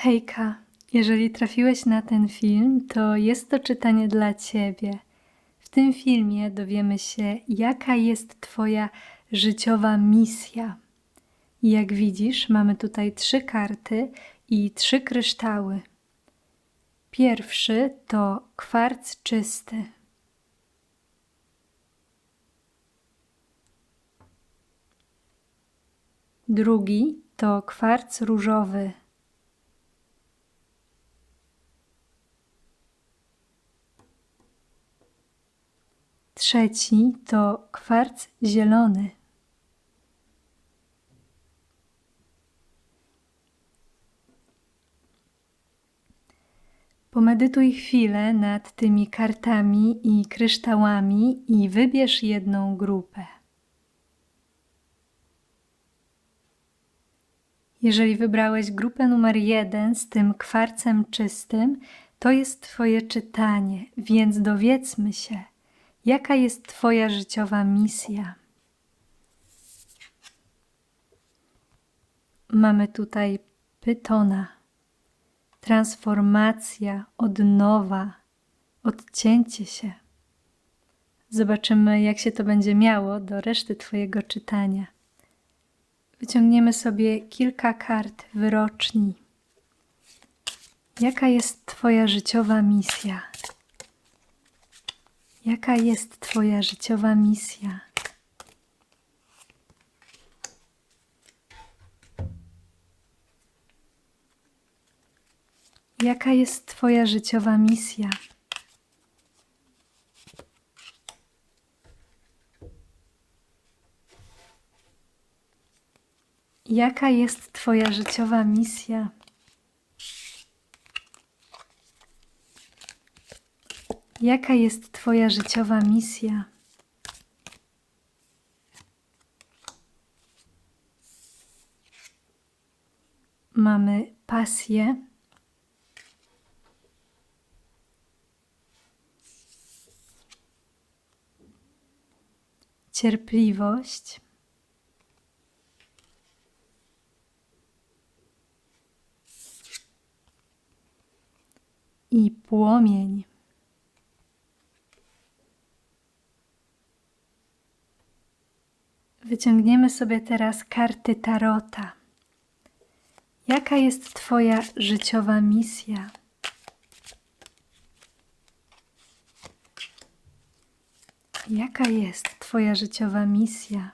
Hejka, jeżeli trafiłeś na ten film, to jest to czytanie dla Ciebie. W tym filmie dowiemy się, jaka jest Twoja życiowa misja. Jak widzisz, mamy tutaj trzy karty i trzy kryształy. Pierwszy to kwarc czysty. Drugi to kwarc różowy. Trzeci to kwarc zielony. Pomedytuj chwilę nad tymi kartami i kryształami i wybierz jedną grupę. Jeżeli wybrałeś grupę numer jeden z tym kwarcem czystym, to jest Twoje czytanie, więc dowiedzmy się, jaka jest Twoja życiowa misja. Mamy tutaj pytona, transformacja, odnowa, odcięcie się. Zobaczymy, jak się to będzie miało do reszty Twojego czytania. Wyciągniemy sobie kilka kart wyroczni. Jaka jest Twoja życiowa misja? Jaka jest Twoja życiowa misja? Jaka jest Twoja życiowa misja? Jaka jest Twoja życiowa misja? Jaka jest Twoja życiowa misja? Mamy pasję. Cierpliwość. I płomień. Wyciągniemy sobie teraz karty Tarota. Jaka jest Twoja życiowa misja? Jaka jest Twoja życiowa misja?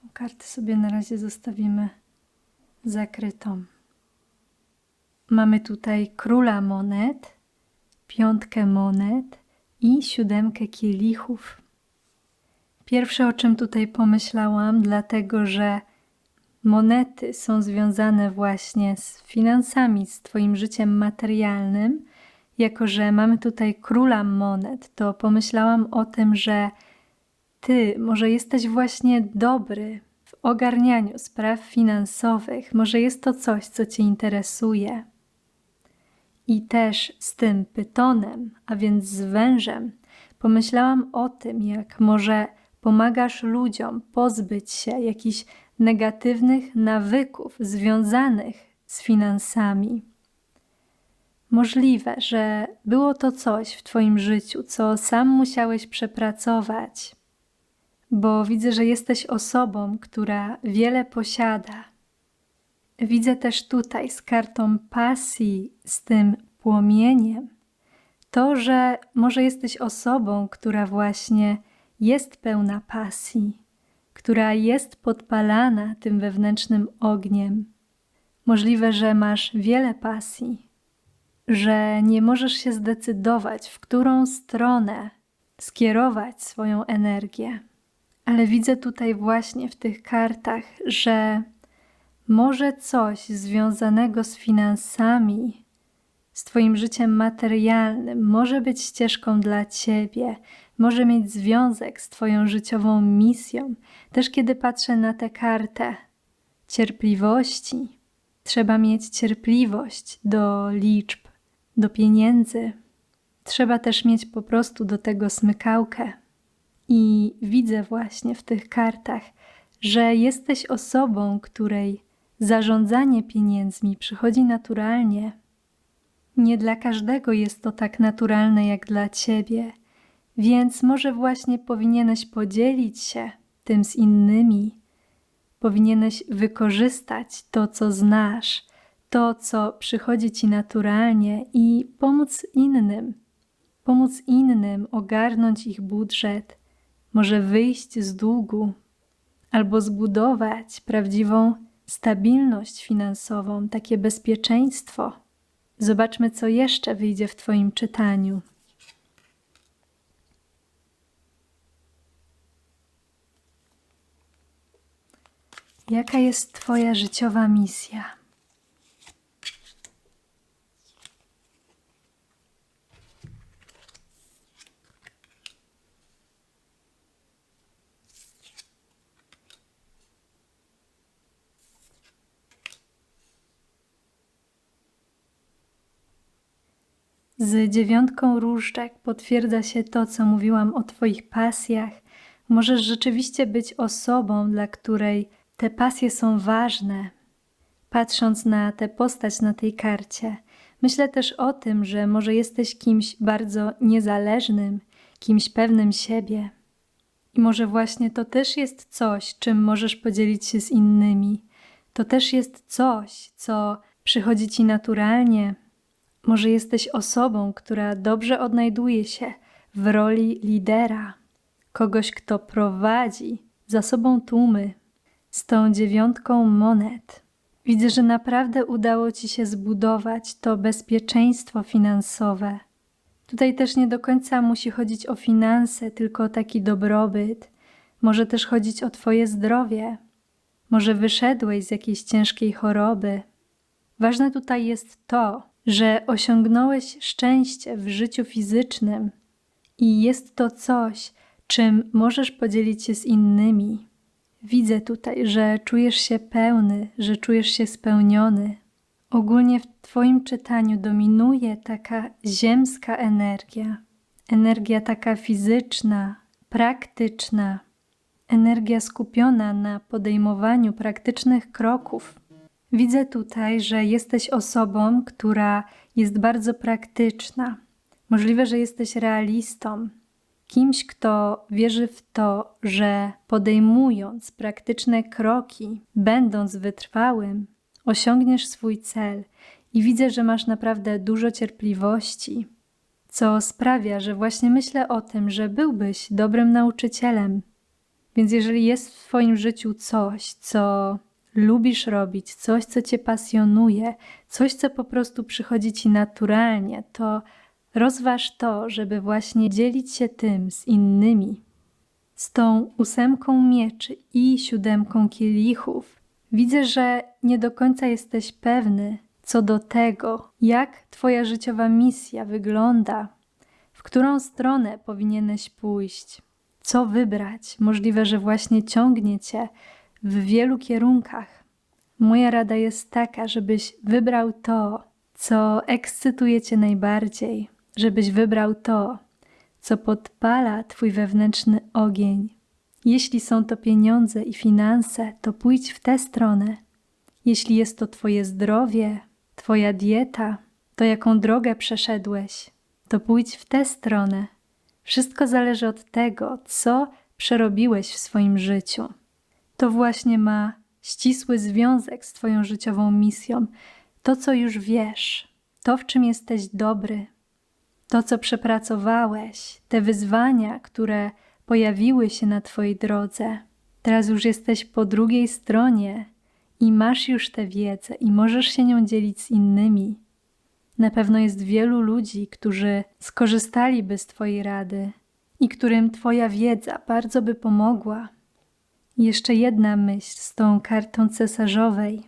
Tą kartę sobie na razie zostawimy zakrytą. Mamy tutaj króla monet, piątkę monet i siódemkę kielichów. Pierwsze, o czym tutaj pomyślałam, dlatego że monety są związane właśnie z finansami, z Twoim życiem materialnym. Jako, że mamy tutaj króla monet, to pomyślałam o tym, że Ty może jesteś właśnie dobry w ogarnianiu spraw finansowych, może jest to coś, co Cię interesuje. I też z tym pytonem, a więc z wężem, pomyślałam o tym, jak może pomagasz ludziom pozbyć się jakichś negatywnych nawyków związanych z finansami. Możliwe, że było to coś w Twoim życiu, co sam musiałeś przepracować, bo widzę, że jesteś osobą, która wiele posiada. Widzę też tutaj z kartą pasji, z tym płomieniem, to, że może jesteś osobą, która właśnie jest pełna pasji, która jest podpalana tym wewnętrznym ogniem. Możliwe, że masz wiele pasji, że nie możesz się zdecydować, w którą stronę skierować swoją energię. Ale widzę tutaj właśnie w tych kartach, że może coś związanego z finansami, z Twoim życiem materialnym, może być ścieżką dla Ciebie, może mieć związek z Twoją życiową misją. Też kiedy patrzę na tę kartę cierpliwości, trzeba mieć cierpliwość do liczb, do pieniędzy. Trzeba też mieć po prostu do tego smykałkę. I widzę właśnie w tych kartach, że jesteś osobą, której zarządzanie pieniędzmi przychodzi naturalnie. Nie dla każdego jest to tak naturalne jak dla ciebie, więc może właśnie powinieneś podzielić się tym z innymi. Powinieneś wykorzystać to, co znasz, to, co przychodzi ci naturalnie i pomóc innym. Pomóc innym ogarnąć ich budżet, może wyjść z długu, albo zbudować prawdziwą stabilność finansową, takie bezpieczeństwo. Zobaczmy, co jeszcze wyjdzie w Twoim czytaniu. Jaka jest Twoja życiowa misja? Z dziewiątką różdżek potwierdza się to, co mówiłam o Twoich pasjach. Możesz rzeczywiście być osobą, dla której te pasje są ważne. Patrząc na tę postać na tej karcie, myślę też o tym, że może jesteś kimś bardzo niezależnym, kimś pewnym siebie. I może właśnie to też jest coś, czym możesz podzielić się z innymi. To też jest coś, co przychodzi ci naturalnie, może jesteś osobą, która dobrze odnajduje się w roli lidera, kogoś, kto prowadzi za sobą tłumy z tą dziewiątką monet. Widzę, że naprawdę udało ci się zbudować to bezpieczeństwo finansowe. Tutaj też nie do końca musi chodzić o finanse, tylko o taki dobrobyt. Może też chodzić o Twoje zdrowie. Może wyszedłeś z jakiejś ciężkiej choroby. Ważne tutaj jest to, że osiągnąłeś szczęście w życiu fizycznym i jest to coś, czym możesz podzielić się z innymi. Widzę tutaj, że czujesz się pełny, że czujesz się spełniony. Ogólnie w Twoim czytaniu dominuje taka ziemska energia, energia taka fizyczna, praktyczna, energia skupiona na podejmowaniu praktycznych kroków Widzę tutaj, że jesteś osobą, która jest bardzo praktyczna. Możliwe, że jesteś realistą, kimś, kto wierzy w to, że podejmując praktyczne kroki, będąc wytrwałym, osiągniesz swój cel. I widzę, że masz naprawdę dużo cierpliwości, co sprawia, że właśnie myślę o tym, że byłbyś dobrym nauczycielem. Więc jeżeli jest w Twoim życiu coś, co lubisz robić, coś, co cię pasjonuje, coś, co po prostu przychodzi ci naturalnie, to rozważ to, żeby właśnie dzielić się tym z innymi. Z tą ósemką mieczy i siódemką kielichów. Widzę, że nie do końca jesteś pewny co do tego, jak Twoja życiowa misja wygląda, w którą stronę powinieneś pójść, co wybrać. Możliwe, że właśnie ciągnie Cię w wielu kierunkach. Moja rada jest taka, żebyś wybrał to, co ekscytuje Cię najbardziej, żebyś wybrał to, co podpala Twój wewnętrzny ogień. Jeśli są to pieniądze i finanse, to pójdź w tę stronę. Jeśli jest to Twoje zdrowie, Twoja dieta, to jaką drogę przeszedłeś, to pójdź w tę stronę. Wszystko zależy od tego, co przerobiłeś w swoim życiu to właśnie ma ścisły związek z Twoją życiową misją. To, co już wiesz, to, w czym jesteś dobry, to, co przepracowałeś, te wyzwania, które pojawiły się na Twojej drodze. Teraz już jesteś po drugiej stronie i masz już tę wiedzę i możesz się nią dzielić z innymi. Na pewno jest wielu ludzi, którzy skorzystaliby z Twojej rady i którym Twoja wiedza bardzo by pomogła. Jeszcze jedna myśl z tą kartą cesarzowej.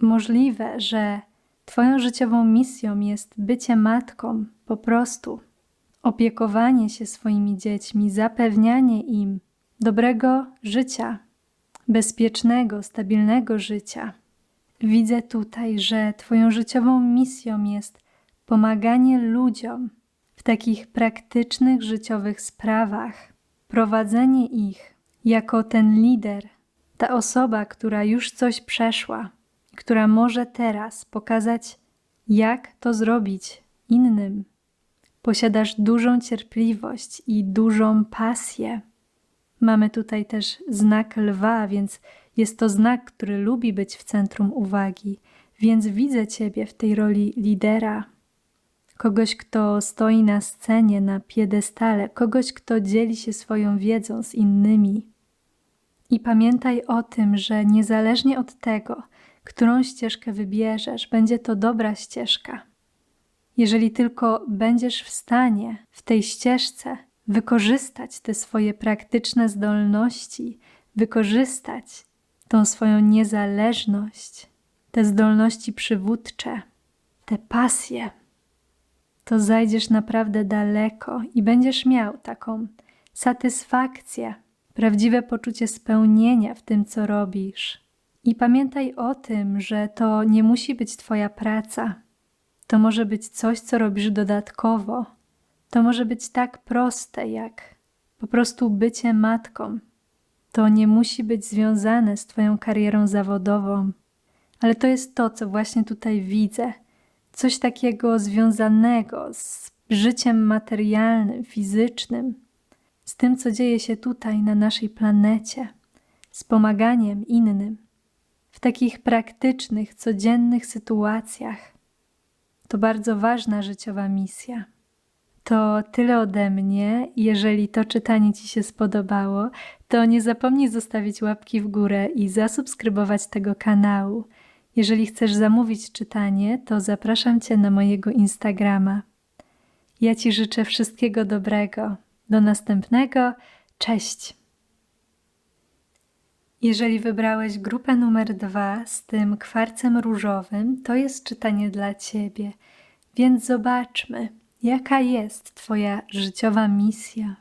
Możliwe, że Twoją życiową misją jest bycie matką, po prostu. opiekowanie się swoimi dziećmi, zapewnianie im dobrego życia, bezpiecznego, stabilnego życia. Widzę tutaj, że Twoją życiową misją jest pomaganie ludziom w takich praktycznych życiowych sprawach, prowadzenie ich jako ten lider, ta osoba, która już coś przeszła, która może teraz pokazać, jak to zrobić innym. Posiadasz dużą cierpliwość i dużą pasję. Mamy tutaj też znak lwa, więc jest to znak, który lubi być w centrum uwagi, więc widzę Ciebie w tej roli lidera. Kogoś, kto stoi na scenie, na piedestale, kogoś, kto dzieli się swoją wiedzą z innymi. I pamiętaj o tym, że niezależnie od tego, którą ścieżkę wybierzesz, będzie to dobra ścieżka. Jeżeli tylko będziesz w stanie w tej ścieżce wykorzystać te swoje praktyczne zdolności, wykorzystać tą swoją niezależność, te zdolności przywódcze, te pasje, to zajdziesz naprawdę daleko i będziesz miał taką satysfakcję, prawdziwe poczucie spełnienia w tym, co robisz. I pamiętaj o tym, że to nie musi być Twoja praca. To może być coś, co robisz dodatkowo. To może być tak proste, jak po prostu bycie matką. To nie musi być związane z Twoją karierą zawodową, ale to jest to, co właśnie tutaj widzę. Coś takiego związanego z życiem materialnym, fizycznym, z tym, co dzieje się tutaj na naszej planecie, z pomaganiem innym w takich praktycznych, codziennych sytuacjach. To bardzo ważna życiowa misja. To tyle ode mnie. Jeżeli to czytanie Ci się spodobało, to nie zapomnij zostawić łapki w górę i zasubskrybować tego kanału. Jeżeli chcesz zamówić czytanie, to zapraszam Cię na mojego Instagrama. Ja Ci życzę wszystkiego dobrego. Do następnego. Cześć! Jeżeli wybrałeś grupę numer dwa z tym kwarcem różowym, to jest czytanie dla Ciebie. Więc zobaczmy, jaka jest Twoja życiowa misja.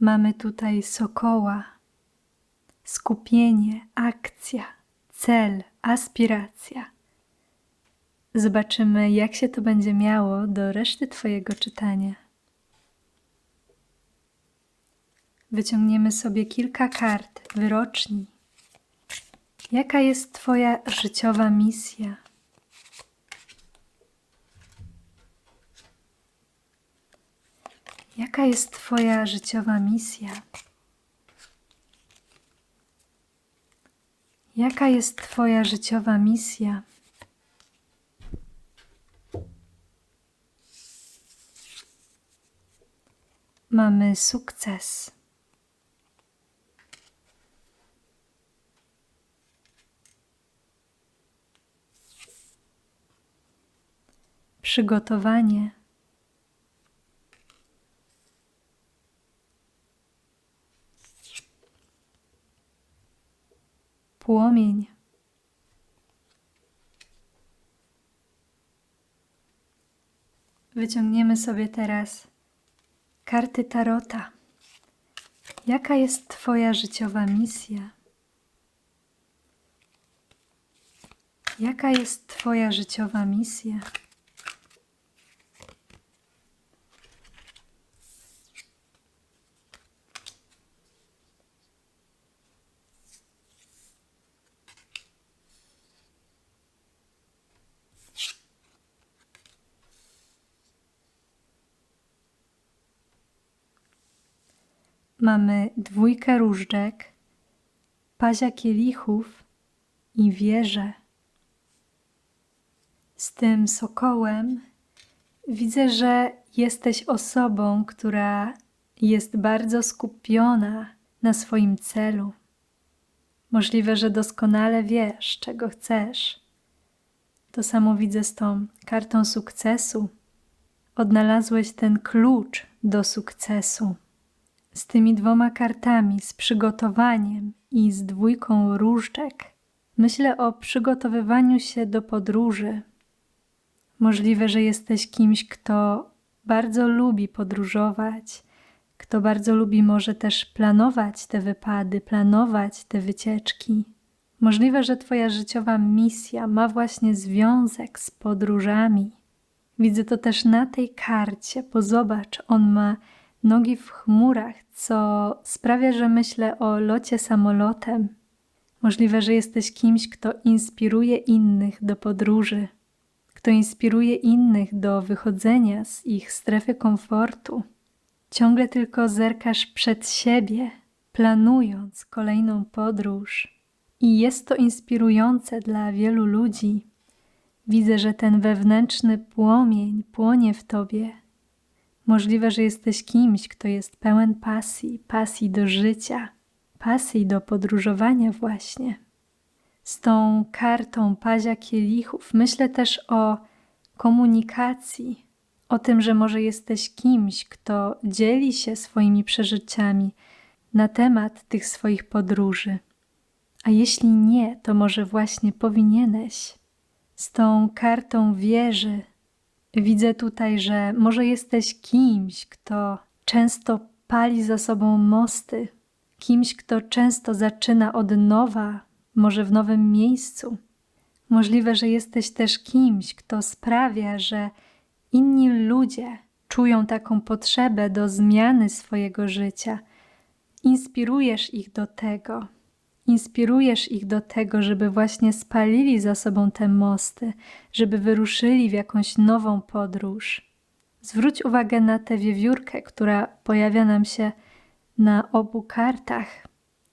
Mamy tutaj sokoła, skupienie, akcja, cel, aspiracja. Zobaczymy, jak się to będzie miało do reszty Twojego czytania. wyciągniemy sobie kilka kart wyroczni. Jaka jest Twoja życiowa misja? Jaka jest Twoja życiowa misja? Jaka jest Twoja życiowa misja? Mamy sukces. przygotowanie. Płomień. Wyciągniemy sobie teraz karty tarota. Jaka jest Twoja życiowa misja? Jaka jest Twoja życiowa misja? Mamy dwójkę różdżek, pazia kielichów i wieżę. Z tym sokołem widzę, że jesteś osobą, która jest bardzo skupiona na swoim celu. Możliwe, że doskonale wiesz, czego chcesz. To samo widzę z tą kartą sukcesu. Odnalazłeś ten klucz do sukcesu z tymi dwoma kartami, z przygotowaniem i z dwójką różdżek, myślę o przygotowywaniu się do podróży. Możliwe, że jesteś kimś, kto bardzo lubi podróżować, kto bardzo lubi może też planować te wypady, planować te wycieczki. Możliwe, że Twoja życiowa misja ma właśnie związek z podróżami. Widzę to też na tej karcie, bo zobacz, on ma nogi w chmurach, co sprawia, że myślę o locie samolotem. Możliwe, że jesteś kimś, kto inspiruje innych do podróży, kto inspiruje innych do wychodzenia z ich strefy komfortu. Ciągle tylko zerkasz przed siebie, planując kolejną podróż. I jest to inspirujące dla wielu ludzi. Widzę, że ten wewnętrzny płomień płonie w tobie. Możliwe, że jesteś kimś, kto jest pełen pasji, pasji do życia, pasji do podróżowania, właśnie. Z tą kartą pazia kielichów myślę też o komunikacji, o tym, że może jesteś kimś, kto dzieli się swoimi przeżyciami na temat tych swoich podróży. A jeśli nie, to może właśnie powinieneś. Z tą kartą wieży widzę tutaj, że może jesteś kimś, kto często pali za sobą mosty, kimś, kto często zaczyna od nowa, może w nowym miejscu. Możliwe, że jesteś też kimś, kto sprawia, że inni ludzie czują taką potrzebę do zmiany swojego życia. Inspirujesz ich do tego. Inspirujesz ich do tego, żeby właśnie spalili za sobą te mosty, żeby wyruszyli w jakąś nową podróż. Zwróć uwagę na tę wiewiórkę, która pojawia nam się na obu kartach.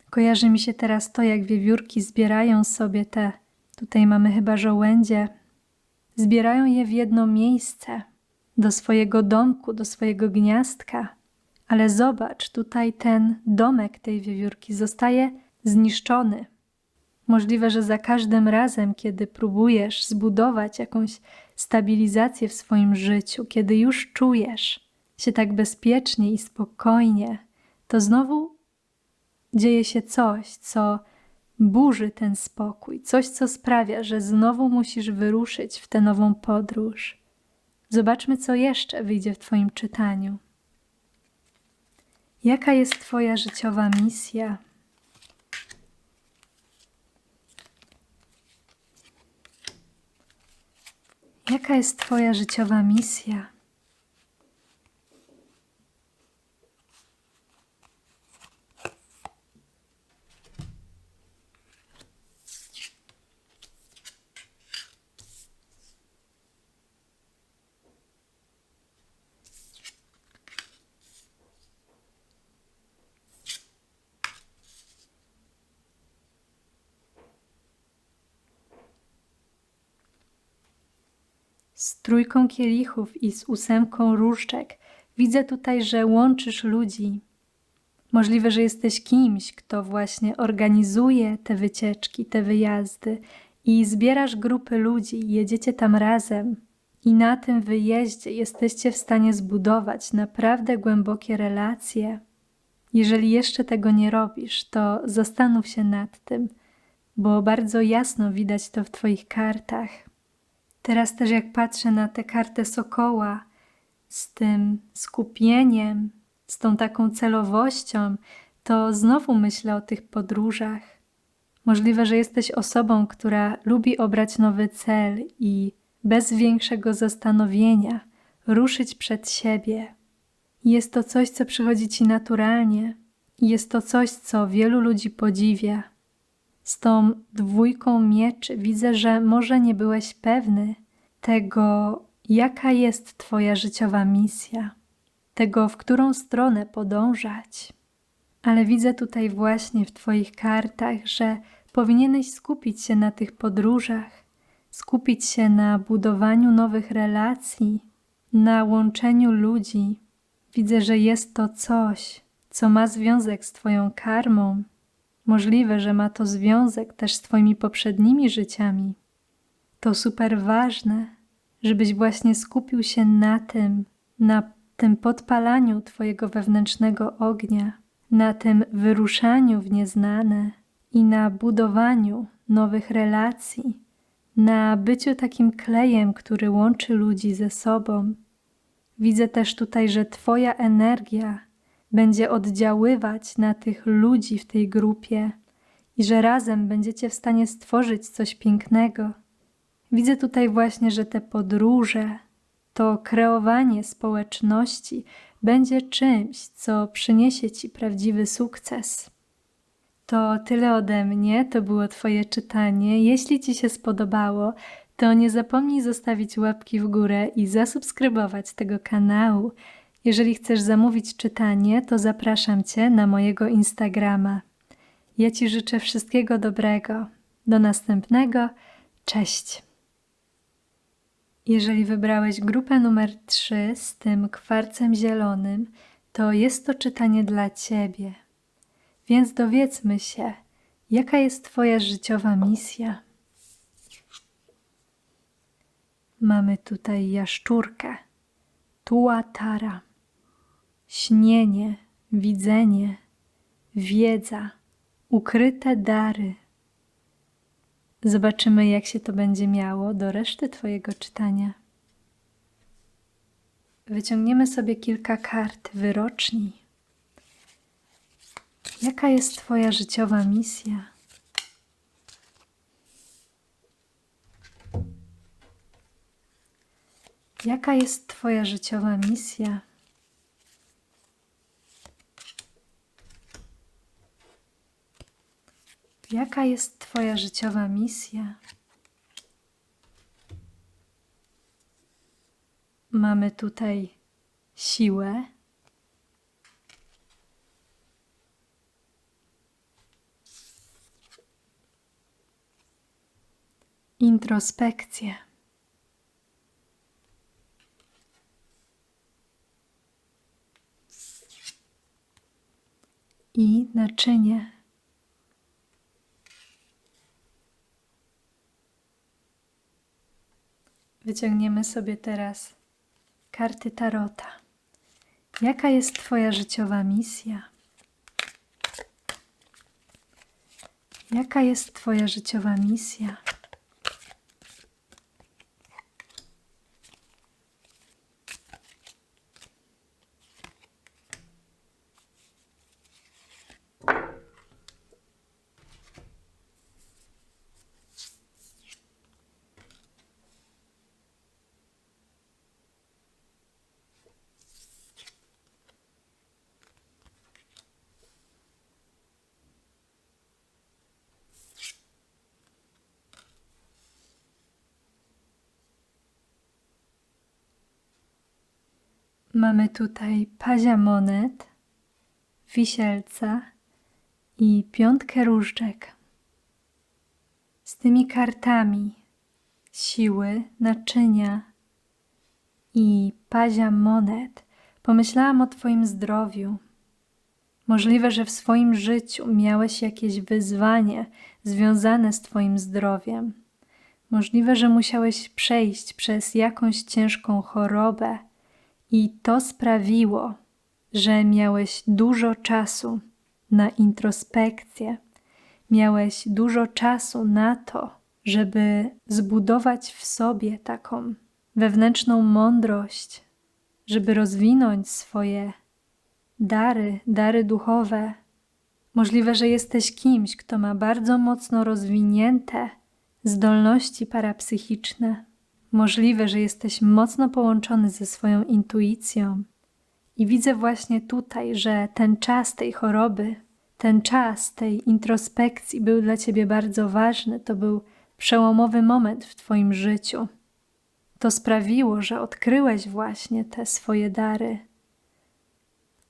Kojarzy mi się teraz to, jak wiewiórki zbierają sobie te, tutaj mamy chyba żołędzie, zbierają je w jedno miejsce, do swojego domku, do swojego gniazdka. Ale zobacz, tutaj ten domek tej wiewiórki zostaje zniszczony. Możliwe, że za każdym razem, kiedy próbujesz zbudować jakąś stabilizację w swoim życiu, kiedy już czujesz się tak bezpiecznie i spokojnie, to znowu dzieje się coś, co burzy ten spokój, coś, co sprawia, że znowu musisz wyruszyć w tę nową podróż. Zobaczmy, co jeszcze wyjdzie w Twoim czytaniu. Jaka jest Twoja życiowa misja? Jaka jest Twoja życiowa misja? Z trójką kielichów i z ósemką różdżek. Widzę tutaj, że łączysz ludzi. Możliwe, że jesteś kimś, kto właśnie organizuje te wycieczki, te wyjazdy i zbierasz grupy ludzi, jedziecie tam razem. I na tym wyjeździe jesteście w stanie zbudować naprawdę głębokie relacje. Jeżeli jeszcze tego nie robisz, to zastanów się nad tym, bo bardzo jasno widać to w Twoich kartach. Teraz też jak patrzę na tę kartę sokoła z tym skupieniem, z tą taką celowością, to znowu myślę o tych podróżach. Możliwe, że jesteś osobą, która lubi obrać nowy cel i bez większego zastanowienia ruszyć przed siebie. Jest to coś, co przychodzi ci naturalnie, jest to coś, co wielu ludzi podziwia z tą dwójką mieczy widzę, że może nie byłeś pewny tego, jaka jest Twoja życiowa misja, tego, w którą stronę podążać. Ale widzę tutaj właśnie w Twoich kartach, że powinieneś skupić się na tych podróżach, skupić się na budowaniu nowych relacji, na łączeniu ludzi. Widzę, że jest to coś, co ma związek z Twoją karmą, Możliwe, że ma to związek też z Twoimi poprzednimi życiami. To super ważne, żebyś właśnie skupił się na tym, na tym podpalaniu Twojego wewnętrznego ognia, na tym wyruszaniu w nieznane i na budowaniu nowych relacji, na byciu takim klejem, który łączy ludzi ze sobą. Widzę też tutaj, że Twoja energia będzie oddziaływać na tych ludzi w tej grupie i że razem będziecie w stanie stworzyć coś pięknego. Widzę tutaj właśnie, że te podróże, to kreowanie społeczności będzie czymś, co przyniesie Ci prawdziwy sukces. To tyle ode mnie, to było Twoje czytanie. Jeśli Ci się spodobało, to nie zapomnij zostawić łapki w górę i zasubskrybować tego kanału. Jeżeli chcesz zamówić czytanie, to zapraszam Cię na mojego Instagrama. Ja Ci życzę wszystkiego dobrego. Do następnego. Cześć. Jeżeli wybrałeś grupę numer 3 z tym kwarcem zielonym, to jest to czytanie dla Ciebie. Więc dowiedzmy się, jaka jest Twoja życiowa misja. Mamy tutaj jaszczurkę, tuatara, śnienie, widzenie, wiedza, ukryte dary. Zobaczymy, jak się to będzie miało do reszty Twojego czytania. Wyciągniemy sobie kilka kart wyroczni. Jaka jest Twoja życiowa misja? Jaka jest Twoja życiowa misja? Jaka jest Twoja życiowa misja? Mamy tutaj siłę, introspekcję. I naczynie. Wyciągniemy sobie teraz karty Tarota. Jaka jest Twoja życiowa misja? Jaka jest Twoja życiowa misja? Mamy tutaj pazia monet, wisielca i piątkę różdżek. Z tymi kartami siły, naczynia i pazia monet pomyślałam o Twoim zdrowiu. Możliwe, że w swoim życiu miałeś jakieś wyzwanie związane z Twoim zdrowiem. Możliwe, że musiałeś przejść przez jakąś ciężką chorobę i to sprawiło, że miałeś dużo czasu na introspekcję, miałeś dużo czasu na to, żeby zbudować w sobie taką wewnętrzną mądrość, żeby rozwinąć swoje dary, dary duchowe. Możliwe, że jesteś kimś, kto ma bardzo mocno rozwinięte zdolności parapsychiczne. Możliwe, że jesteś mocno połączony ze swoją intuicją. I widzę właśnie tutaj, że ten czas tej choroby, ten czas tej introspekcji był dla ciebie bardzo ważny. To był przełomowy moment w Twoim życiu. To sprawiło, że odkryłeś właśnie te swoje dary.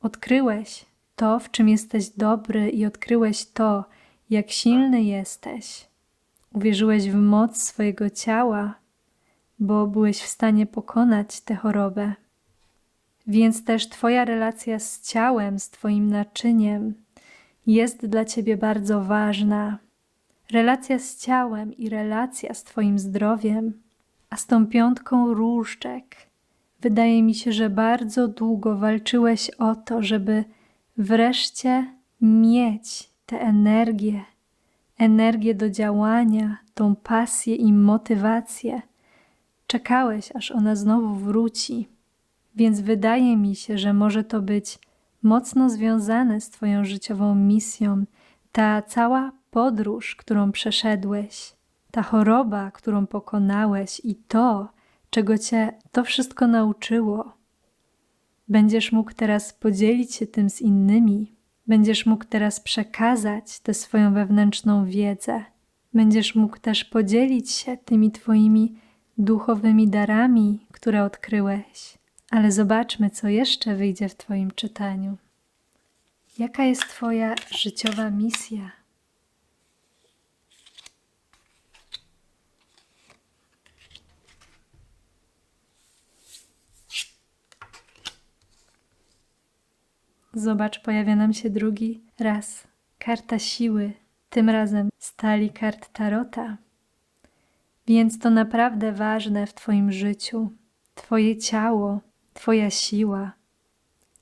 Odkryłeś to, w czym jesteś dobry, i odkryłeś to, jak silny jesteś. Uwierzyłeś w moc swojego ciała bo byłeś w stanie pokonać tę chorobę. Więc też Twoja relacja z ciałem, z Twoim naczyniem jest dla Ciebie bardzo ważna. Relacja z ciałem i relacja z Twoim zdrowiem, a z tą piątką różdżek. Wydaje mi się, że bardzo długo walczyłeś o to, żeby wreszcie mieć tę energię, energię do działania, tą pasję i motywację. Czekałeś, aż ona znowu wróci, więc wydaje mi się, że może to być mocno związane z Twoją życiową misją, ta cała podróż, którą przeszedłeś, ta choroba, którą pokonałeś i to, czego Cię to wszystko nauczyło. Będziesz mógł teraz podzielić się tym z innymi, będziesz mógł teraz przekazać tę swoją wewnętrzną wiedzę, będziesz mógł też podzielić się tymi Twoimi duchowymi darami, które odkryłeś. Ale zobaczmy, co jeszcze wyjdzie w Twoim czytaniu. Jaka jest Twoja życiowa misja? Zobacz, pojawia nam się drugi raz karta siły, tym razem stali kart tarota. Więc to naprawdę ważne w Twoim życiu, Twoje ciało, Twoja siła,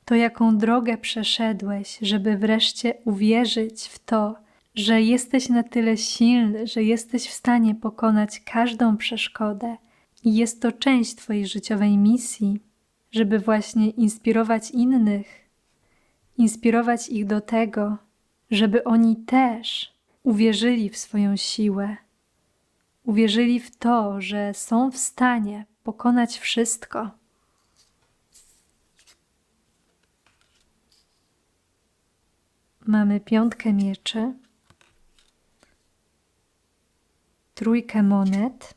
to jaką drogę przeszedłeś, żeby wreszcie uwierzyć w to, że jesteś na tyle silny, że jesteś w stanie pokonać każdą przeszkodę. I jest to część Twojej życiowej misji, żeby właśnie inspirować innych, inspirować ich do tego, żeby oni też uwierzyli w swoją siłę, uwierzyli w to, że są w stanie pokonać wszystko. Mamy piątkę mieczy, trójkę monet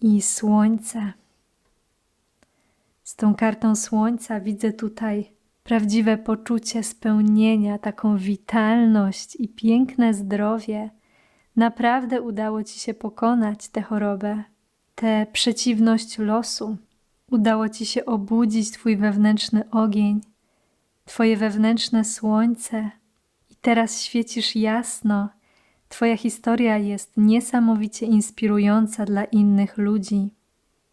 i słońce. Z tą kartą słońca widzę tutaj prawdziwe poczucie spełnienia, taką witalność i piękne zdrowie. Naprawdę udało ci się pokonać tę chorobę, tę przeciwność losu. Udało ci się obudzić twój wewnętrzny ogień Twoje wewnętrzne słońce i teraz świecisz jasno. Twoja historia jest niesamowicie inspirująca dla innych ludzi.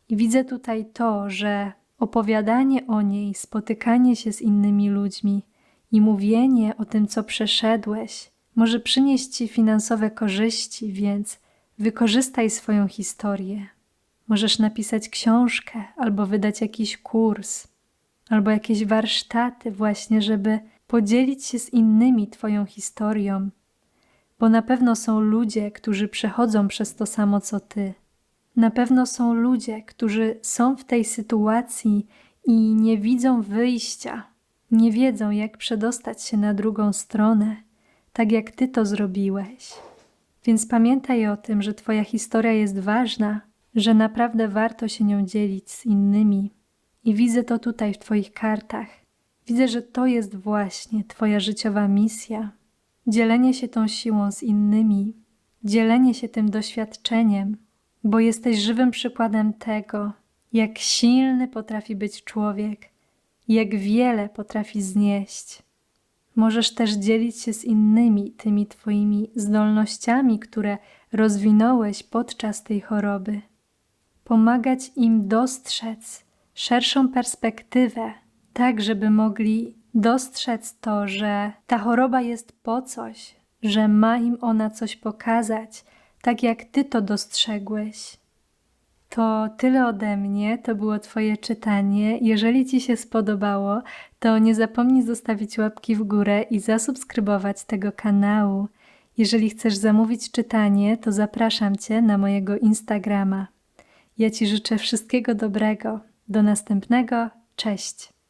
I widzę tutaj to, że opowiadanie o niej, spotykanie się z innymi ludźmi i mówienie o tym, co przeszedłeś, może przynieść Ci finansowe korzyści, więc wykorzystaj swoją historię. Możesz napisać książkę albo wydać jakiś kurs albo jakieś warsztaty, właśnie, żeby podzielić się z innymi Twoją historią, bo na pewno są ludzie, którzy przechodzą przez to samo co Ty. Na pewno są ludzie, którzy są w tej sytuacji i nie widzą wyjścia, nie wiedzą, jak przedostać się na drugą stronę, tak jak Ty to zrobiłeś. Więc pamiętaj o tym, że Twoja historia jest ważna, że naprawdę warto się nią dzielić z innymi. I widzę to tutaj w Twoich kartach. Widzę, że to jest właśnie Twoja życiowa misja. Dzielenie się tą siłą z innymi, dzielenie się tym doświadczeniem, bo jesteś żywym przykładem tego, jak silny potrafi być człowiek, jak wiele potrafi znieść. Możesz też dzielić się z innymi tymi Twoimi zdolnościami, które rozwinąłeś podczas tej choroby. Pomagać im dostrzec, szerszą perspektywę, tak żeby mogli dostrzec to, że ta choroba jest po coś, że ma im ona coś pokazać, tak jak ty to dostrzegłeś. To tyle ode mnie, to było Twoje czytanie. Jeżeli Ci się spodobało, to nie zapomnij zostawić łapki w górę i zasubskrybować tego kanału. Jeżeli chcesz zamówić czytanie, to zapraszam Cię na mojego Instagrama. Ja Ci życzę wszystkiego dobrego. Do następnego. Cześć.